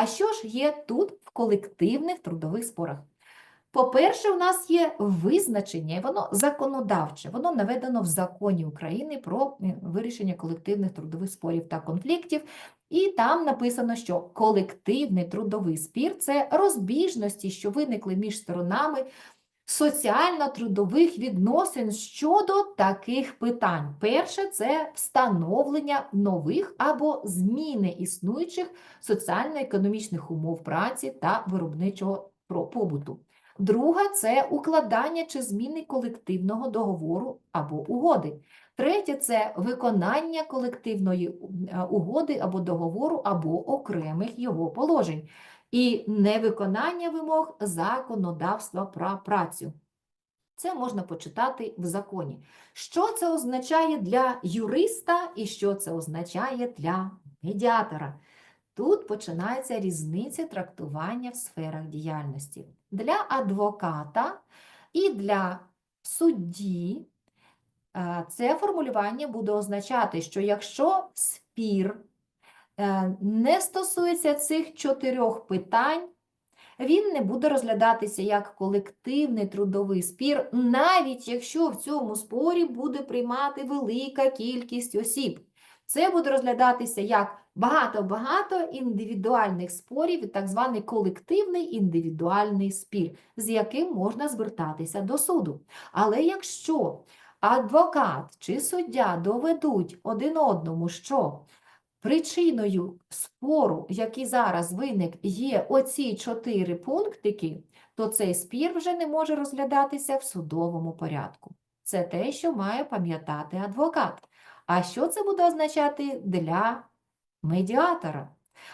А що ж є тут в колективних трудових спорах? По-перше, у нас є визначення, і воно законодавче, воно наведено в законі України про вирішення колективних трудових спорів та конфліктів. І там написано, що колективний трудовий спір це розбіжності, що виникли між сторонами соціально-трудових відносин щодо таких питань. Перше це встановлення нових або зміни існуючих соціально-економічних умов праці та виробничого побуту. Друга це укладання чи зміни колективного договору або угоди. Третє це виконання колективної е, угоди або договору або окремих його положень. І невиконання вимог законодавства про працю. Це можна почитати в законі. Що це означає для юриста і що це означає для медіатора? Тут починається різниця трактування в сферах діяльності. Для адвоката і для судді е, це формулювання буде означати, що якщо спір не стосується цих чотирьох питань, він не буде розглядатися як колективний трудовий спір, навіть якщо в цьому спорі буде приймати велика кількість осіб. Це буде розглядатися як багато-багато індивідуальних спорів, так званий колективний індивідуальний спір, з яким можна звертатися до суду. Але якщо адвокат чи суддя доведуть один одному, що причиною спору, який зараз виник, є оці чотири пунктики, то цей спір вже не може розглядатися в судовому порядку. Це те, що має пам'ятати адвокат. А що це буде означати для медіатора?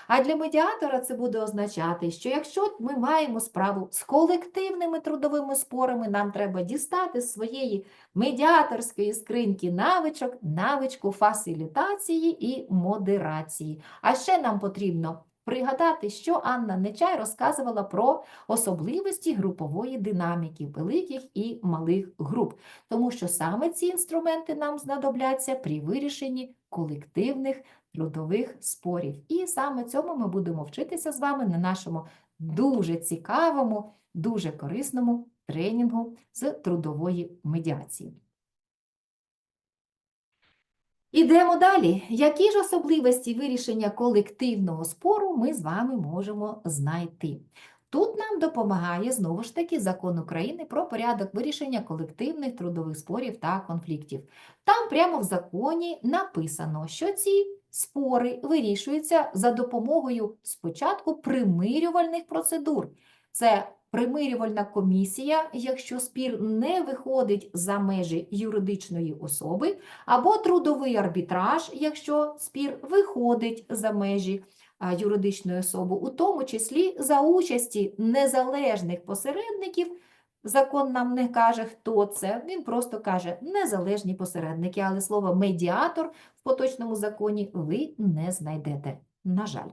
А для медіатора це буде означати, що якщо ми маємо справу з колективними трудовими спорами, нам треба дістати з своєї медіаторської скриньки навичок, навичку фасилітації і модерації. А ще нам потрібно пригадати, що Анна Нечай розказувала про особливості групової динаміки великих і малих груп, тому що саме ці інструменти нам знадобляться при вирішенні колективних трудових спорів. І саме цьому ми будемо вчитися з вами на нашому дуже цікавому, дуже корисному тренінгу з трудової медіації. Ідемо далі. Які ж особливості вирішення колективного спору ми з вами можемо знайти? Тут нам допомагає знову ж таки закон України про порядок вирішення колективних трудових спорів та конфліктів. Там прямо в законі написано, що ці спори вирішуються за допомогою спочатку примирювальних процедур. Це примирювальна комісія, якщо спір не виходить за межі юридичної особи, або трудовий арбітраж, якщо спір виходить за межі юридичної особи, у тому числі за участі незалежних посередників. Закон нам не каже, хто це, він просто каже незалежні посередники, але слово медіатор в поточному законі ви не знайдете, на жаль.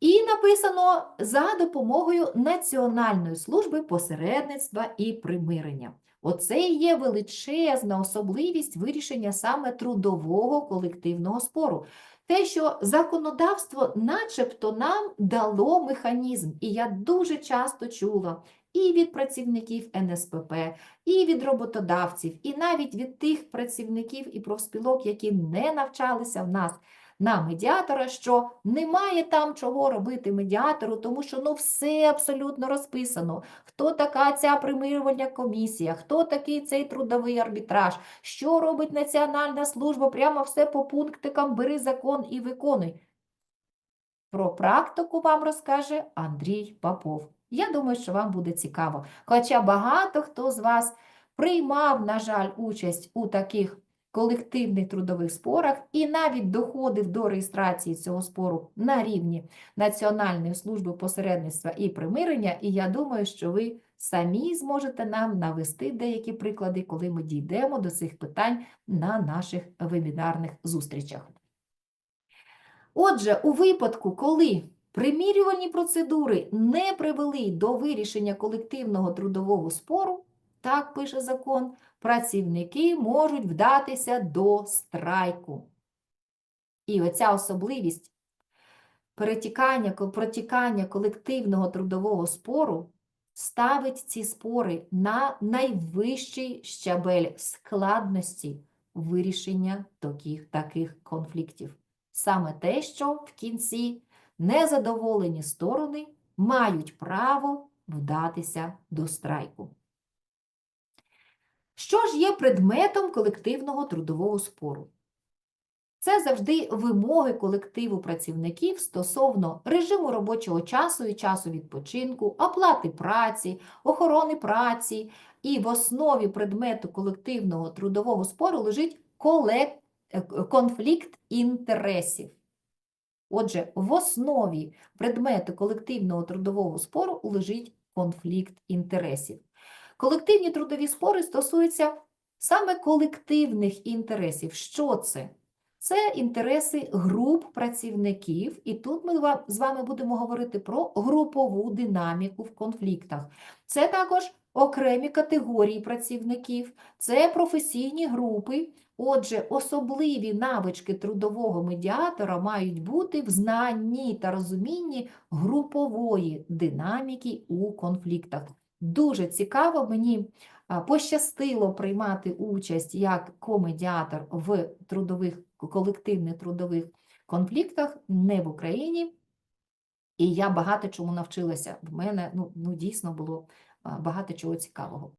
І написано за допомогою Національної служби посередництва і примирення. Оце і є величезна особливість вирішення саме трудового колективного спору. Те, що законодавство начебто нам дало механізм, і я дуже часто чула і від працівників НСПП, і від роботодавців, і навіть від тих працівників і профспілок, які не навчалися в нас на медіатора, що немає там чого робити медіатору, тому що ну все абсолютно розписано. Хто така ця примирювальна комісія, хто такий цей трудовий арбітраж, що робить Національна служба, прямо все по пунктикам, бери закон і виконуй. Про практику вам розкаже Андрій Попов. Я думаю, що вам буде цікаво. Хоча багато хто з вас приймав, на жаль, участь у таких колективних трудових спорах і навіть доходив до реєстрації цього спору на рівні Національної служби посередництва і примирення, і я думаю, що ви самі зможете нам навести деякі приклади, коли ми дійдемо до цих питань на наших вебінарних зустрічах. Отже, у випадку, коли примірювальні процедури не привели до вирішення колективного трудового спору, так пише закон, працівники можуть вдатися до страйку. І оця особливість перетікання, протікання колективного трудового спору ставить ці спори на найвищий щабель складності вирішення таких, таких конфліктів. Саме те, що в кінці незадоволені сторони мають право вдатися до страйку. Що ж є предметом колективного трудового спору? Це завжди вимоги колективу працівників стосовно режиму робочого часу і часу відпочинку, оплати праці, охорони праці. І в основі предмету колективного трудового спору лежить е, конфлікт інтересів. Отже, в основі предмету колективного трудового спору лежить конфлікт інтересів. Колективні трудові спори стосуються саме колективних інтересів. Що це? Це інтереси груп працівників, і тут ми з вами будемо говорити про групову динаміку в конфліктах. Це також окремі категорії працівників, це професійні групи. Отже, особливі навички трудового медіатора мають бути в знанні та розумінні групової динаміки у конфліктах. Дуже цікаво, мені пощастило приймати участь як комедіатор в трудових колективних трудових конфліктах не в Україні. І я багато чому навчилася. В мене ну, ну дійсно було багато чого цікавого.